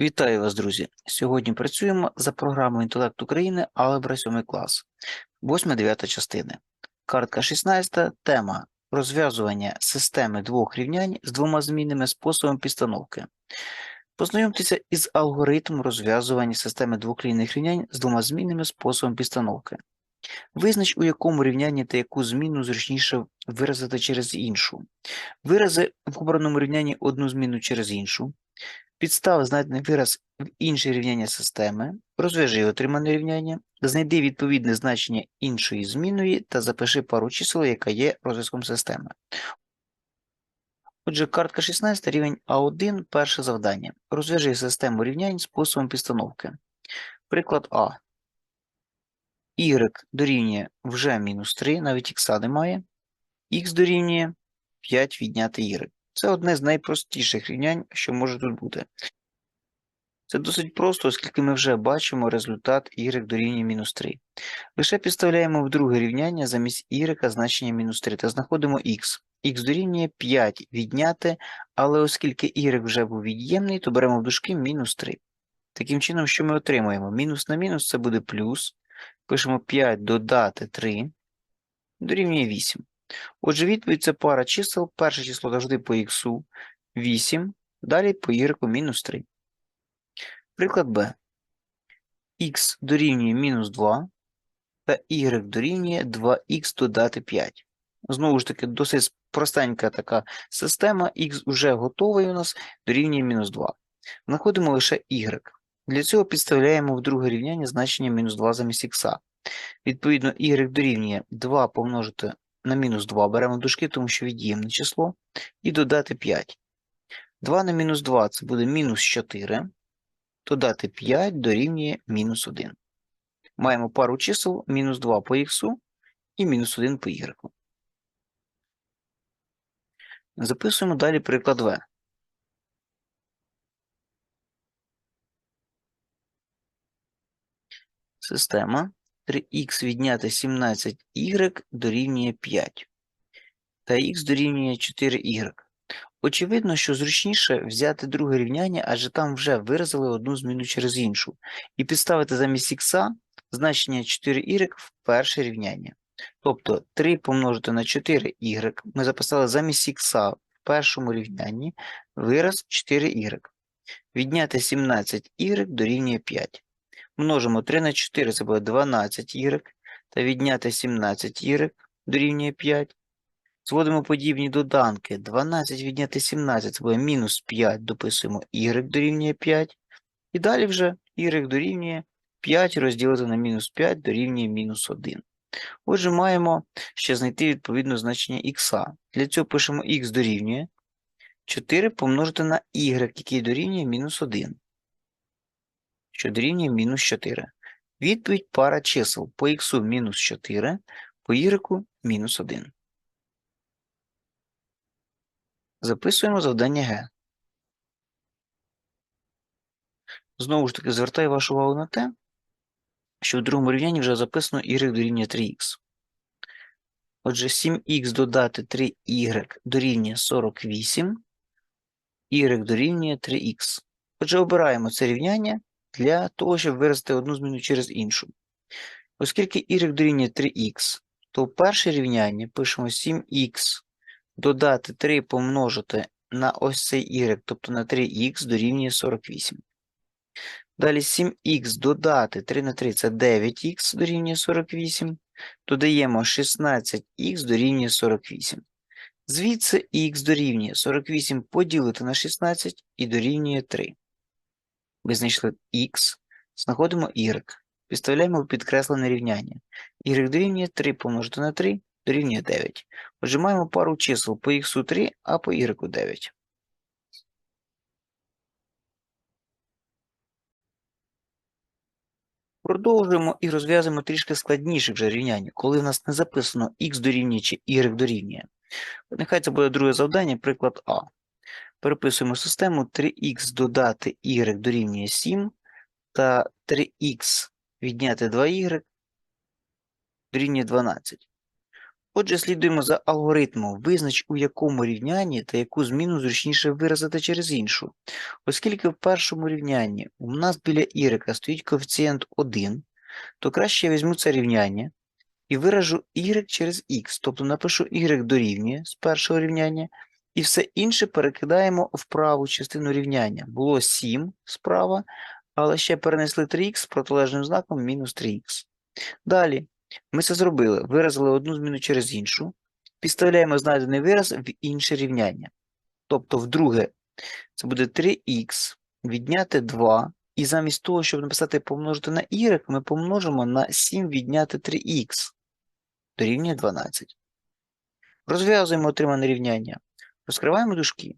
Вітаю вас, друзі! Сьогодні працюємо за програмою Інтелект України Алgebra 7 клас, 8-9 частини. Картка 16, тема розв'язування системи двох рівнянь з двома змінними способами підстановки. Познайомтеся із алгоритмом розв'язування системи двох лінійних рівнянь з двома змінними способами підстановки. Визнач, у якому рівнянні та яку зміну зручніше виразити через іншу. Вирази в обраному рівнянні одну зміну через іншу. Підстав знайдений вираз в інше рівняння системи, розв'яжи отримане рівняння, знайди відповідне значення іншої змінної та запиши пару чисел, яка є розв'язком системи. Отже, картка 16, рівень А1, перше завдання. Розв'яжи систему рівнянь способом підстановки. Приклад А. Y дорівнює вже мінус 3, навіть х немає. Х дорівнює 5 відняти y. Це одне з найпростіших рівнянь, що може тут бути. Це досить просто, оскільки ми вже бачимо результат y дорівнює мінус 3. Лише підставляємо в друге рівняння замість y значення мінус 3 та знаходимо х. х дорівнює 5 відняти, але оскільки y вже був від'ємний, то беремо в дужки мінус 3. Таким чином, що ми отримаємо? Мінус на мінус це буде плюс. Пишемо 5 додати 3, дорівнює 8. Отже, відповідь це пара чисел. Перше число завжди по х 8, далі по y мінус 3. Приклад Б. х дорівнює мінус 2 та y дорівнює 2х додати 5. Знову ж таки, досить простенька така система. х вже готовий у нас дорівнює мінус 2. Знаходимо лише y. Для цього підставляємо в друге рівняння значення мінус 2 замість х. Відповідно, y дорівнює 2 помножити на мінус 2 беремо дужки, тому що від'ємне число, і додати 5. 2 на мінус 2 це буде мінус 4, додати 5 дорівнює мінус 1. Маємо пару чисел мінус 2 по х і мінус 1 по y. Записуємо далі приклад В. Система 3х відняти 17y дорівнює 5 та х дорівнює 4y. Очевидно, що зручніше взяти друге рівняння, адже там вже виразили одну зміну через іншу, і підставити замість х значення 4y в перше рівняння. Тобто 3 помножити на 4y ми записали замість х в першому рівнянні вираз 4y. Відняти 17y дорівнює 5. Множимо 3 на 4, це буде 12y, та відняти 17y дорівнює 5. Зводимо подібні доданки. 12 відняти 17, це буде мінус 5, дописуємо y дорівнює 5. І далі вже y дорівнює 5 розділити на мінус 5 дорівнює мінус 1. Отже, маємо ще знайти відповідне значення х. Для цього пишемо х дорівнює 4 помножити на y, який дорівнює мінус 1 що дорівнює мінус 4. Відповідь пара чисел по х мінус 4, по y мінус 1. Записуємо завдання Г. Знову ж таки, звертаю вашу увагу на те, що в другому рівнянні вже записано y дорівнює 3х. Отже, 7х додати 3y дорівнює 48, y дорівнює 3х. Отже, обираємо це рівняння для того, щоб виразити одну зміну через іншу. Оскільки y дорівнює 3х, то перше рівняння пишемо 7х додати 3 помножити на ось цей y, тобто на 3х дорівнює 48. Далі 7х додати 3 на 3 це 9х дорівнює 48. Додаємо 16х дорівнює 48. Звідси х дорівнює 48 поділити на 16 і дорівнює 3. Ми знайшли х, знаходимо y, підставляємо в підкреслене рівняння. y дорівнює 3 помножити на 3 дорівнює 9. Отже, маємо пару чисел по х 3, а по y 9. Продовжуємо і розв'язуємо трішки складніше вже рівняння, коли в нас не записано х дорівнює чи y дорівнює. Нехай це буде друге завдання, приклад А. Переписуємо систему 3х додати y дорівнює 7 та 3х відняти 2y дорівнює 12. Отже, слідуємо за алгоритмом. Визнач, у якому рівнянні та яку зміну зручніше виразити через іншу. Оскільки в першому рівнянні у нас біля y стоїть коефіцієнт 1, то краще я візьму це рівняння і виражу y через x, тобто напишу y дорівнює з першого рівняння, і все інше перекидаємо в праву частину рівняння. Було 7 справа, але ще перенесли 3х з протилежним знаком мінус 3х. Далі ми це зробили, виразили одну зміну через іншу, підставляємо знайдений вираз в інше рівняння. Тобто, вдруге, це буде 3х відняти 2, і замість того, щоб написати помножити на y, ми помножимо на 7 відняти 3х дорівнює 12. Розв'язуємо отримане рівняння. Розкриваємо дужки.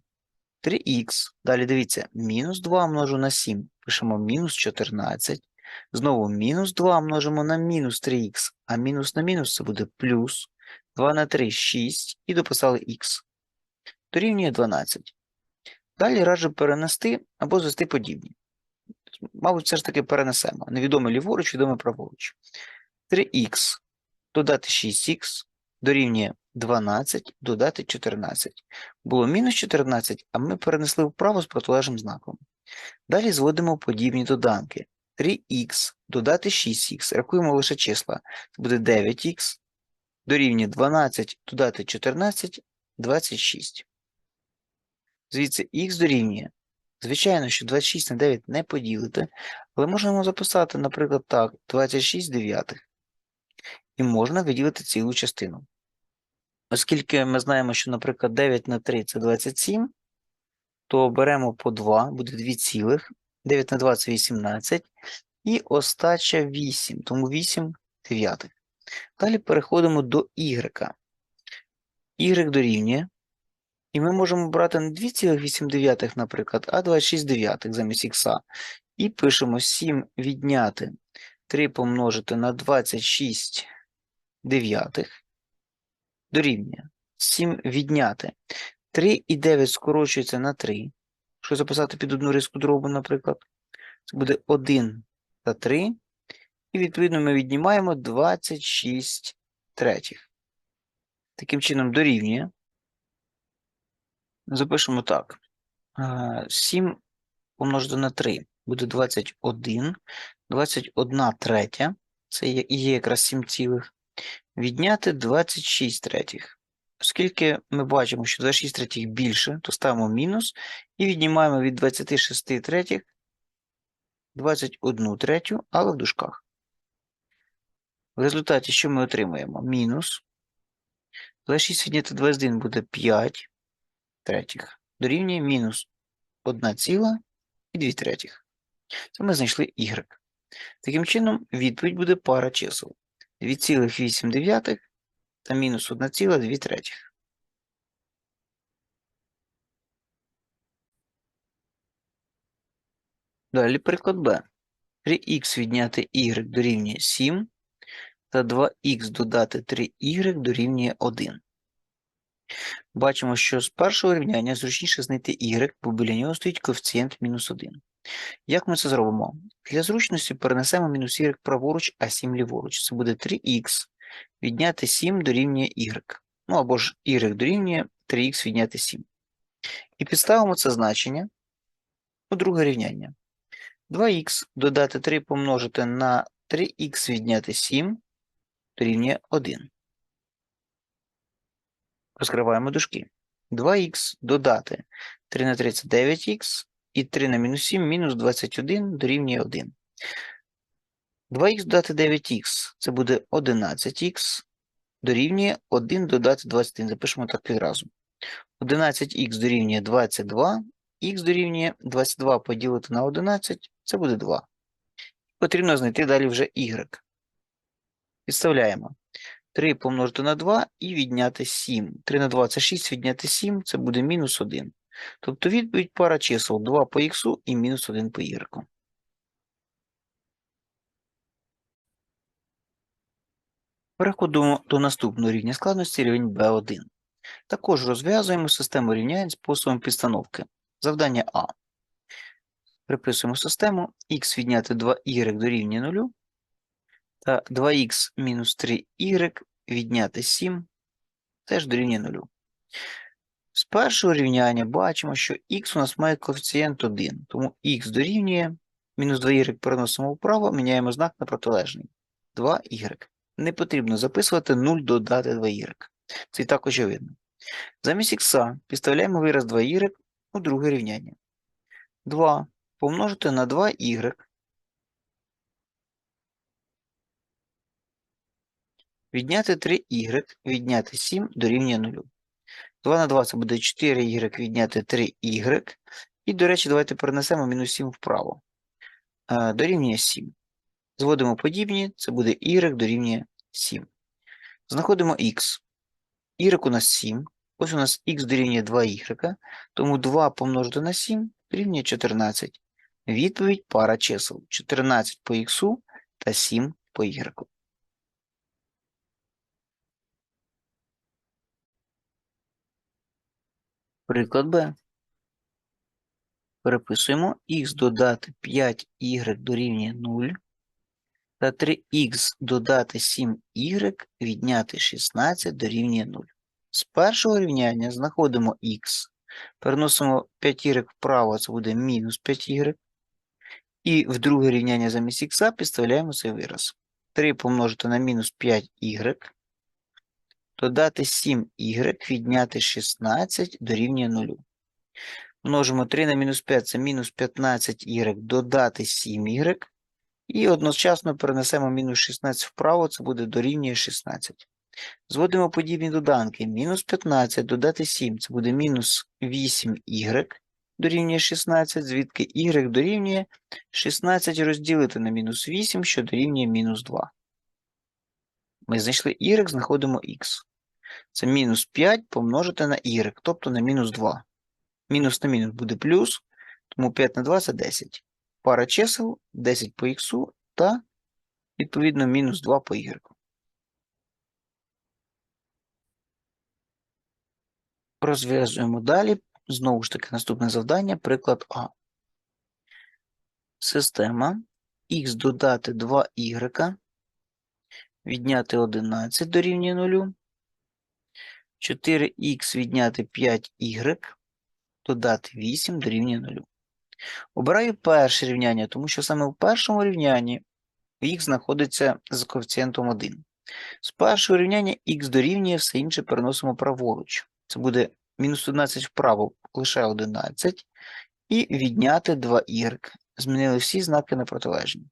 3х. Далі дивіться, мінус 2 множу на 7. Пишемо мінус 14. Знову мінус 2 множимо на мінус 3х, а мінус на мінус це буде плюс. 2 на 3 6 і дописали х. Дорівнює 12. Далі раджу перенести або звести подібні. Мабуть, все ж таки перенесемо. Невідоме ліворуч, відоме праворуч. 3х додати 6х дорівнює 12 додати 14. Було мінус 14, а ми перенесли вправо з протилежним знаком. Далі зводимо подібні доданки. 3х додати 6х. Рахуємо лише числа. Це буде 9х дорівнює 12 додати 14 26. Звідси х дорівнює. Звичайно, що 26 на 9 не поділити, але можемо записати, наприклад, так, 26 дев'ятих. І можна виділити цілу частину. Оскільки ми знаємо, що, наприклад, 9 на 3 це 27, то беремо по 2, буде 2 цілих, 9 на 2 це 18, і остача 8, тому 8 дев'ятих. Далі переходимо до y. y дорівнює. І ми можемо брати не 2,8, наприклад, а 26 дев'ятих замість х. І пишемо 7 відняти 3 помножити на 26 дев'ятих дорівнює 7 відняти. 3 і 9 скорочується на 3. Що записати під одну риску дробу, наприклад, це буде 1 та 3. І, відповідно, ми віднімаємо 26 третіх. Таким чином, дорівнює. Запишемо так. 7 помножити на 3 буде 21. 21 третя. Це є якраз 7 цілих. Відняти 26 третіх. Оскільки ми бачимо, що 26 третіх більше, то ставимо мінус і віднімаємо від 26 третіх 21 третю, але в дужках. В результаті, що ми отримуємо? Мінус. 26 відняти 21 буде 5 третіх. Дорівнює мінус 1 ціла і 2 третіх. Це ми знайшли y. Таким чином, відповідь буде пара чисел. 2,8 та мінус 1,2 третіх. Далі приклад Б. 3х відняти y дорівнює 7 та 2х додати 3y дорівнює 1. Бачимо, що з першого рівняння зручніше знайти y, бо біля нього стоїть коефіцієнт мінус 1. Як ми це зробимо? Для зручності перенесемо мінус y праворуч, а 7 ліворуч. Це буде 3х відняти 7 дорівнює y. Ну або ж y дорівнює 3х відняти 7. І підставимо це значення у друге рівняння. 2х додати 3 помножити на 3х відняти 7 дорівнює 1. Розкриваємо дужки. 2х додати 3 на 3 це 9х, і 3 на мінус 7 мінус 21 дорівнює 1. 2х додати 9х це буде 11х, дорівнює 1 додати 21. Запишемо так відразу. 11х дорівнює 22, х дорівнює 22 поділити на 11, це буде 2. Потрібно знайти далі вже y. Підставляємо. 3 помножити на 2 і відняти 7. 3 на 2 це 6, відняти 7, це буде мінус 1. Тобто відповідь пара чисел 2 по х і мінус 1 по y. Переходимо до наступного рівня складності рівень B1. Також розв'язуємо систему рівнянь способом підстановки. Завдання А. Приписуємо систему х відняти 2y дорівнює 0 та 2х мінус 3y відняти 7 теж дорівнює 0. Першого рівняння бачимо, що х у нас має коефіцієнт 1, тому х дорівнює мінус 2y переносимо вправо, міняємо знак на протилежний. 2y. Не потрібно записувати 0 додати 2y. Це і так очевидно. Замість х підставляємо вираз 2y у друге рівняння. 2 помножити на 2y відняти 3y відняти 7 дорівнює 0. 2 на 2 це буде 4y відняти 3y. І, до речі, давайте перенесемо мінус 7 вправо. Е, Дорівнює 7. Зводимо подібні, це буде y дорівнює 7. Знаходимо х. y у нас 7. Ось у нас х дорівнює 2y, тому 2 помножити на 7 дорівнює 14. Відповідь пара чисел 14 по х та 7 по y. Приклад Б. Переписуємо х додати 5y дорівнює 0 та 3х додати 7y відняти 16 дорівнює 0. З першого рівняння знаходимо х, переносимо 5y вправо, це буде мінус 5y. І в друге рівняння замість х підставляємо цей вираз. 3 помножити на мінус 5y, додати 7y, відняти 16 дорівнює 0. Множимо 3 на мінус 5 це мінус 15y, додати 7y. І одночасно перенесемо мінус 16 вправо, це буде дорівнює 16. Зводимо подібні доданки. Мінус 15 додати 7, це буде мінус 8y дорівнює 16, звідки y дорівнює 16 розділити на мінус 8, що дорівнює мінус 2. Ми знайшли y, знаходимо x. Це мінус 5 помножити на y, тобто на мінус 2. Мінус на мінус буде плюс, тому 5 на 2 це 10. Пара чисел 10 по х та, відповідно, мінус 2 по y. Розв'язуємо далі. Знову ж таки, наступне завдання, приклад А. Система х додати 2y, відняти 11 дорівнює 0, 4х відняти 5y, додати 8 дорівнює 0. Обираю перше рівняння, тому що саме в першому рівнянні х знаходиться з коефіцієнтом 1. З першого рівняння х дорівнює, все інше переносимо праворуч. Це буде мінус 11 вправо, лише 11. І відняти 2y. Змінили всі знаки на протилежні.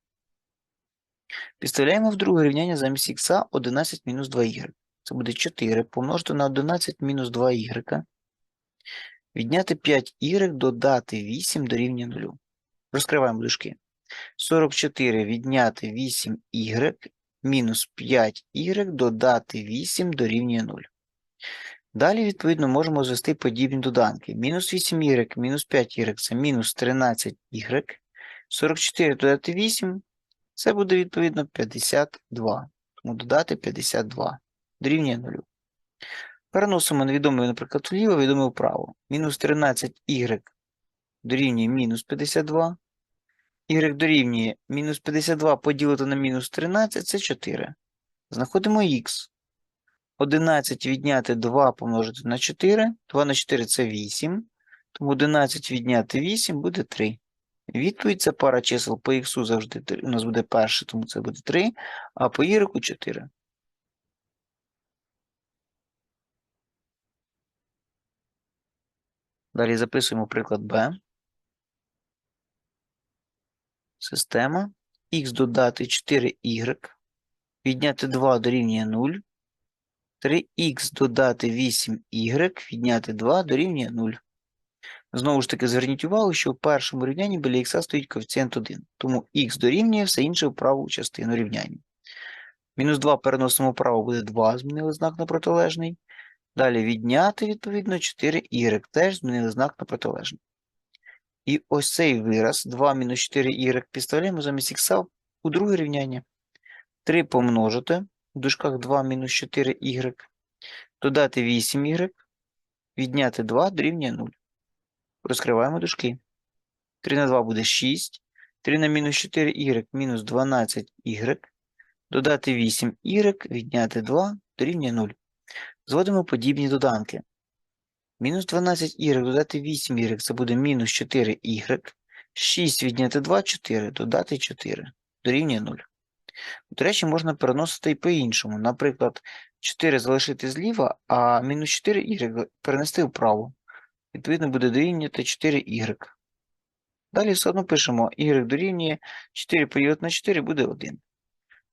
Підставляємо в друге рівняння замість х 11 мінус 2y. Це буде 4 помножити на 11 мінус 2y. Відняти 5y, додати 8 дорівнює 0. Розкриваємо дужки. 44 відняти 8y мінус 5y додати 8 дорівнює 0. Далі, відповідно, можемо звести подібні доданки. Мінус 8y, мінус 5y це мінус 13y. 44 додати 8 це буде, відповідно, 52. Тому додати 52 дорівнює 0. Переносимо невідомий, наприклад, вліво, відомий вправо. Мінус 13y дорівнює мінус 52. Y дорівнює мінус 52 поділити на мінус 13 це 4. Знаходимо х. 11 відняти 2 помножити на 4. 2 на 4 це 8. Тому 11 відняти 8 буде 3. Відповідь це пара чисел по х завжди 3. У нас буде перше, тому це буде 3, а по y 4. Далі записуємо приклад Б. Система х додати 4y, відняти 2 дорівнює 0, 3х додати 8y, відняти 2 дорівнює 0. Знову ж таки, зверніть увагу, що в першому рівнянні біля х стоїть коефіцієнт 1, тому х дорівнює все інше в праву частину рівняння. Мінус 2 переносимо вправо, буде 2, змінили знак на протилежний. Далі відняти, відповідно, 4y, теж змінили знак на протилежний. І ось цей вираз 2 мінус 4y підставляємо замість х у друге рівняння. 3 помножити в дужках 2 мінус 4y, додати 8y, відняти 2 дорівнює 0. Розкриваємо дужки. 3 на 2 буде 6. 3 на мінус 4y мінус 12y. Додати 8y, відняти 2 дорівнює 0. Зводимо подібні доданки. Мінус 12y додати 8y це буде мінус 4y. 6 відняти 2 4, додати 4. Дорівнює 0. До речі, можна переносити і по-іншому. Наприклад, 4 залишити зліва, а мінус 4y перенести вправо. Відповідно, буде дорівнювати 4y. Далі все одно пишемо y дорівнює 4 поділити на 4 буде 1.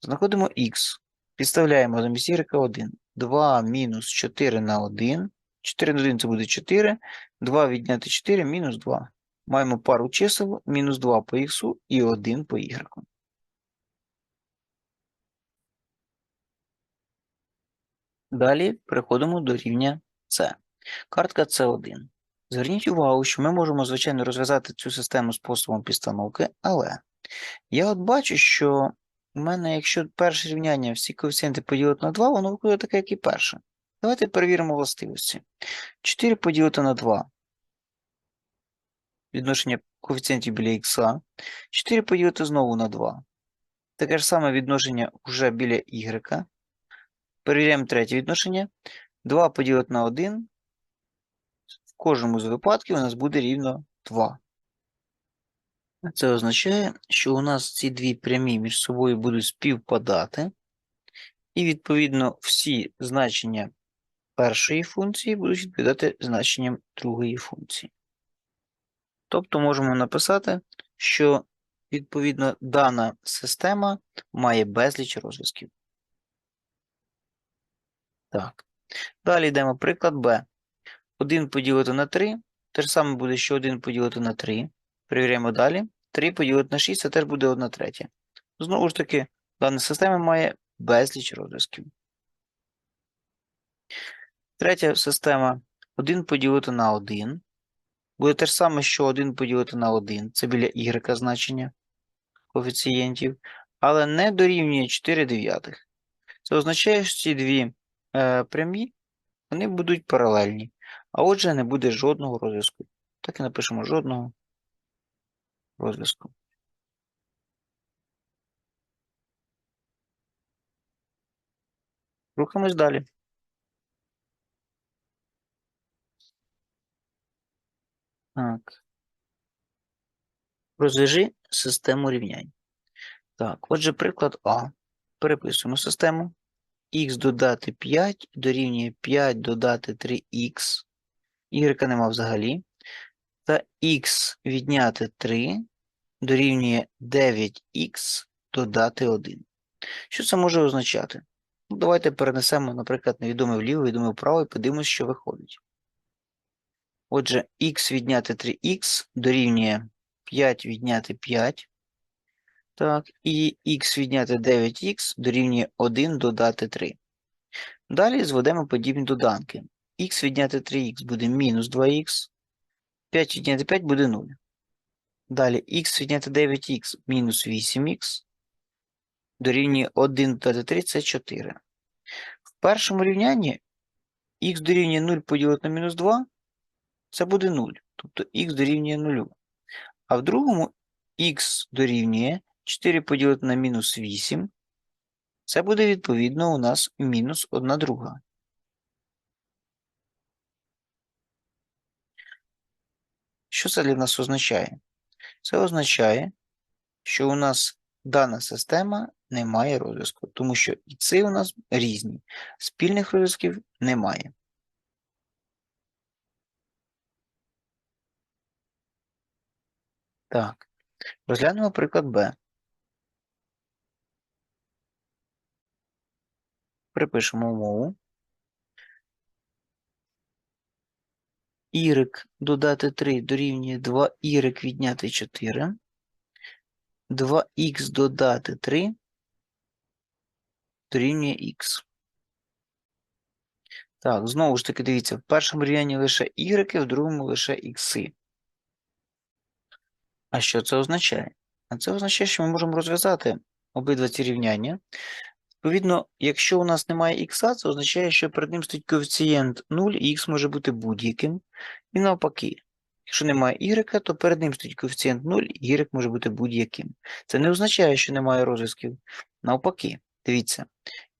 Знаходимо x. Підставляємо замість y 1. 2 мінус 4 на 1. 4 на 1 це буде 4. 2 відняти 4 мінус 2. Маємо пару чисел, мінус 2 по х і 1 по y. Далі переходимо до рівня С. Картка С1. Зверніть увагу, що ми можемо, звичайно, розв'язати цю систему способом підстановки, але я от бачу, що у мене, якщо перше рівняння всі коефіцієнти поділити на 2, воно виходить таке, як і перше. Давайте перевіримо властивості. 4 поділити на 2. Відношення коефіцієнтів біля х. 4 поділити знову на 2. Таке ж саме відношення вже біля y. Перевіряємо третє відношення. 2 поділити на 1. В кожному з випадків у нас буде рівно 2. Це означає, що у нас ці дві прямі між собою будуть співпадати. І, відповідно, всі значення першої функції будуть відповідати значенням другої функції. Тобто можемо написати, що, відповідно, дана система має безліч розв'язків. Так. Далі йдемо приклад Б. 1 поділити на 3. Те ж саме буде, що 1 поділити на 3. Перевіряємо далі. 3 поділити на 6, це теж буде 1 третя. Знову ж таки, дана система має безліч розв'язків. Третя система 1 поділити на 1. Буде те ж саме, що 1 поділити на 1. Це біля y значення коефіцієнтів, але не дорівнює 4 дев'ятих. Це означає, що ці дві е, прямі вони будуть паралельні. А отже, не буде жодного розв'язку. Так і напишемо жодного розв'язку. Рухаємось далі. Так. Розв'яжи систему рівнянь. Так, отже, приклад А. Переписуємо систему. Х додати 5 дорівнює 5 додати 3х. Y нема взагалі. Та х відняти 3 дорівнює 9х додати 1. Що це може означати? Ну, Давайте перенесемо, наприклад, невідоме вліво, відоме вправо і подивимося, що виходить. Отже, х відняти 3х дорівнює 5 відняти 5. Так, і х відняти 9х дорівнює 1 додати 3. Далі зведемо подібні доданки. х відняти 3х буде мінус 2х, 5 відняти 5 буде 0. Далі х відняти 9х мінус 8х дорівнює 1 додати 3 це 4. В першому рівнянні х дорівнює 0 поділити на мінус 2 це буде 0. Тобто х дорівнює 0. А в другому х дорівнює 4 поділити на мінус 8. Це буде відповідно у нас мінус 1 друга. Що це для нас означає? Це означає, що у нас дана система не має розв'язку, тому що і ці у нас різні. Спільних розв'язків немає. Так, розглянемо приклад Б. Припишемо умову. Y додати 3 дорівнює 2y відняти 4. 2х додати 3 дорівнює х. Так, знову ж таки, дивіться, в першому рівнянні лише y, в другому лише х. А що це означає? А це означає, що ми можемо розв'язати обидва ці рівняння. Відповідно, якщо у нас немає х, це означає, що перед ним стоїть коефіцієнт 0, і х може бути будь-яким. І навпаки, якщо немає y, то перед ним стоїть коефіцієнт 0, і y може бути будь-яким. Це не означає, що немає розв'язків. Навпаки, дивіться,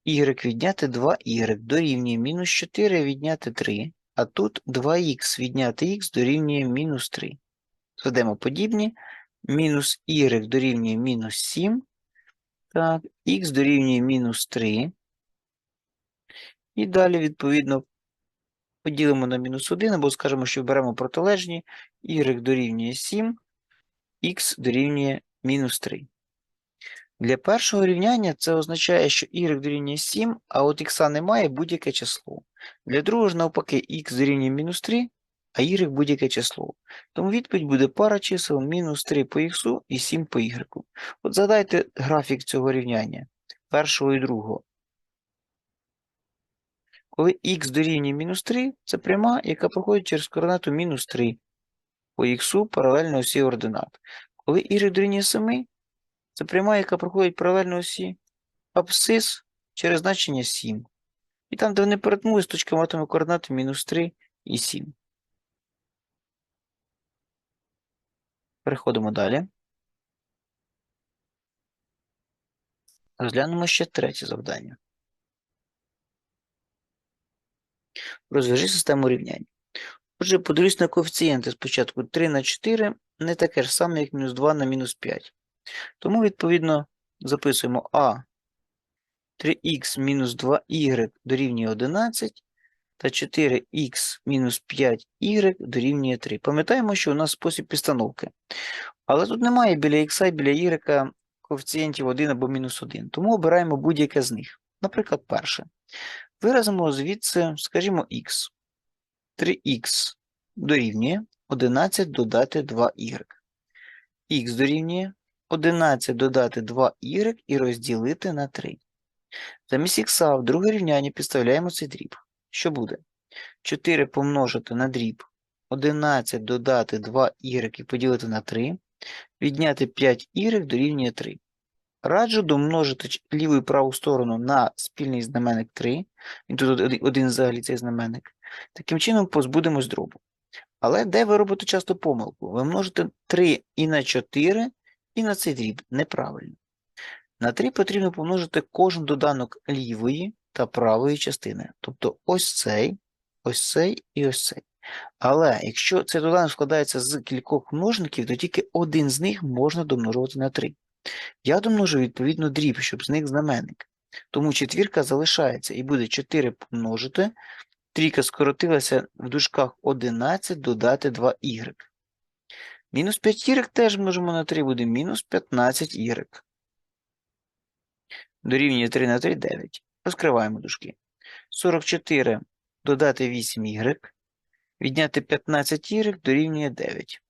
y відняти 2y дорівнює мінус 4 відняти 3, а тут 2х відняти х дорівнює мінус 3. Зведемо подібні. Мінус y дорівнює мінус 7. Так, х дорівнює мінус 3. І далі, відповідно, поділимо на мінус 1, або скажемо, що беремо протилежні. y дорівнює 7, х дорівнює мінус 3. Для першого рівняння це означає, що y дорівнює 7, а от х немає будь-яке число. Для другого ж навпаки х дорівнює мінус 3, а y будь-яке число. Тому відповідь буде пара чисел мінус 3 по х і 7 по y. От згадайте графік цього рівняння, першого і другого. Коли х дорівнює мінус 3, це пряма, яка проходить через координату мінус 3 по х паралельно осі ординат. Коли y дорівнює 7, це пряма, яка проходить паралельно осі абсцис через значення 7. І там, де вони перетнулись, точка матиме координати мінус 3 і 7. Переходимо далі. Розглянемо ще третє завдання. Розв'яжи систему рівнянь. Отже, подивлюсь на коефіцієнти спочатку 3 на 4 не таке ж саме, як мінус 2 на мінус 5. Тому, відповідно, записуємо А 3х мінус 2y дорівнює 11 та 4х мінус 5y дорівнює 3. Пам'ятаємо, що у нас спосіб підстановки. Але тут немає біля х і біля y коефіцієнтів 1 або мінус 1, тому обираємо будь-яке з них. Наприклад, перше. Виразимо звідси, скажімо, х. 3х дорівнює 11 додати 2y. х дорівнює 11 додати 2y і розділити на 3. Замість х в друге рівняння підставляємо цей дріб. Що буде? 4 помножити на дріб 11 додати 2y і поділити на 3, відняти 5y дорівнює 3. Раджу домножити ліву і праву сторону на спільний знаменник 3. Він тут один взагалі цей знаменник. Таким чином позбудемось дробу. Але де ви робите часто помилку? Ви множите 3 і на 4, і на цей дріб. Неправильно. На 3 потрібно помножити кожен доданок лівої та правої частини. Тобто ось цей, ось цей і ось цей. Але якщо цей доданок складається з кількох множників, то тільки один з них можна домножувати на 3. Я домножу відповідно дріб, щоб зник знаменник. Тому четвірка залишається і буде 4 помножити. Трійка скоротилася в дужках 11 додати 2y. Мінус 5y теж множимо на 3, буде мінус 15y. Дорівнює 3 на 3 9. Розкриваємо дужки. 44 додати 8y. Відняти 15y дорівнює 9.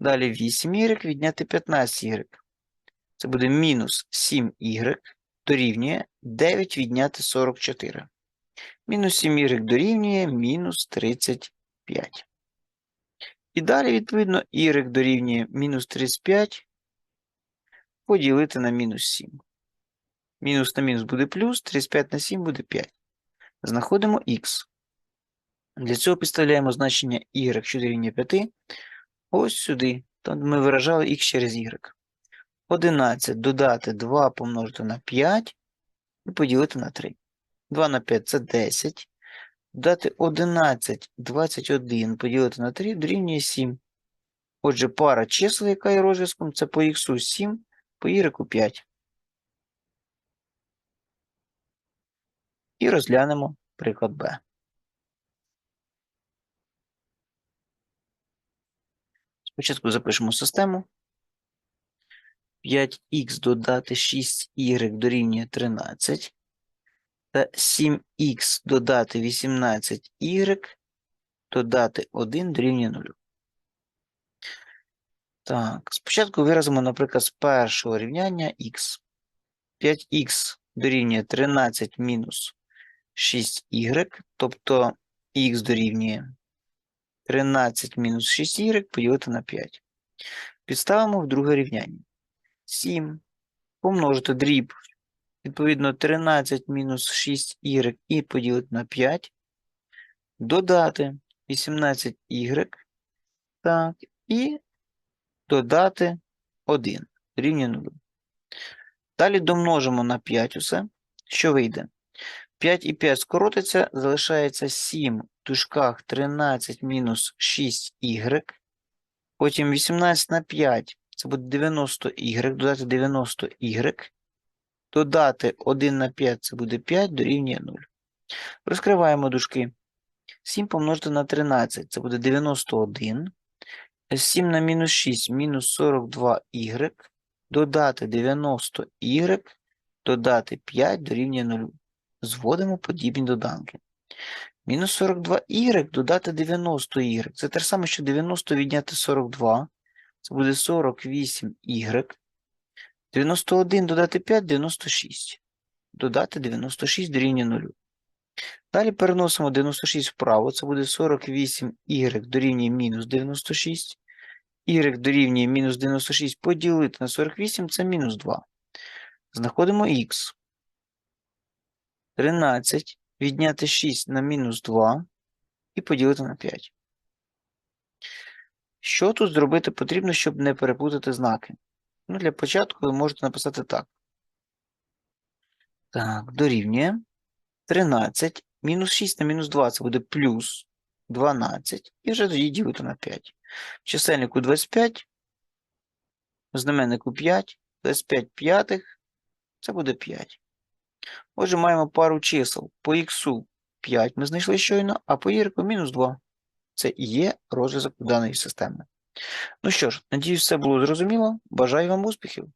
Далі 8y відняти 15y. Це буде мінус 7y дорівнює 9 відняти 44. Мінус 7y дорівнює мінус 35. І далі, відповідно, y дорівнює мінус 35 поділити на мінус 7. Мінус на мінус буде плюс, 35 на 7 буде 5. Знаходимо х. Для цього підставляємо значення y, що дорівнює 5, ось сюди. Там ми виражали х через y. 11 додати 2 помножити на 5 і поділити на 3. 2 на 5 це 10. Дати 11, 21 поділити на 3 дорівнює 7. Отже, пара чисел, яка є розв'язком, це по х 7, по y 5. І розглянемо приклад Б. Спочатку запишемо систему. 5х додати 6y дорівнює 13 та 7х додати 18y додати 1 дорівнює 0. Так, спочатку виразимо, наприклад, з першого рівняння х. 5х дорівнює 13 мінус 6y, тобто х дорівнює 13 мінус 6y поділити на 5. Підставимо в друге рівняння. 7 помножити дріб Відповідно, 13 мінус 6y і поділити на 5. Додати 18y. Так, і додати 1 рівня 0. Далі домножимо на 5 усе. Що вийде? 5 і 5 скоротиться, залишається 7 в дужках 13 мінус 6y. Потім 18 на 5 це буде 90y, додати 90y. Додати 1 на 5 це буде 5 дорівнює 0. Розкриваємо дужки. 7 помножити на 13 це буде 91. 7 на мінус 6 мінус 42y. Додати 90y. Додати 5 дорівнює 0. Зводимо подібні доданки. Мінус 42y додати 90y. Це те ж саме, що 90 відняти 42. Це буде 48y. 91 додати 5 96. Додати 96 дорівнює 0. Далі переносимо 96 вправо. Це буде 48y дорівнює мінус 96. y дорівнює мінус 96 поділити на 48 це мінус 2. Знаходимо х. 13 відняти 6 на мінус 2 і поділити на 5. Що тут зробити потрібно, щоб не переплутати знаки? Ну, для початку ви можете написати так. Так, дорівнює 13 мінус 6 на мінус 2 це буде плюс 12 і вже тоді ділити на 5. В чисельнику 25, в знаменнику 5, 25 п'ятих це буде 5. Отже, маємо пару чисел. По х 5 ми знайшли щойно, а по y мінус 2. Це і є розв'язок даної системи. Ну що ж, надіюсь, все було зрозуміло. Бажаю вам успіхів!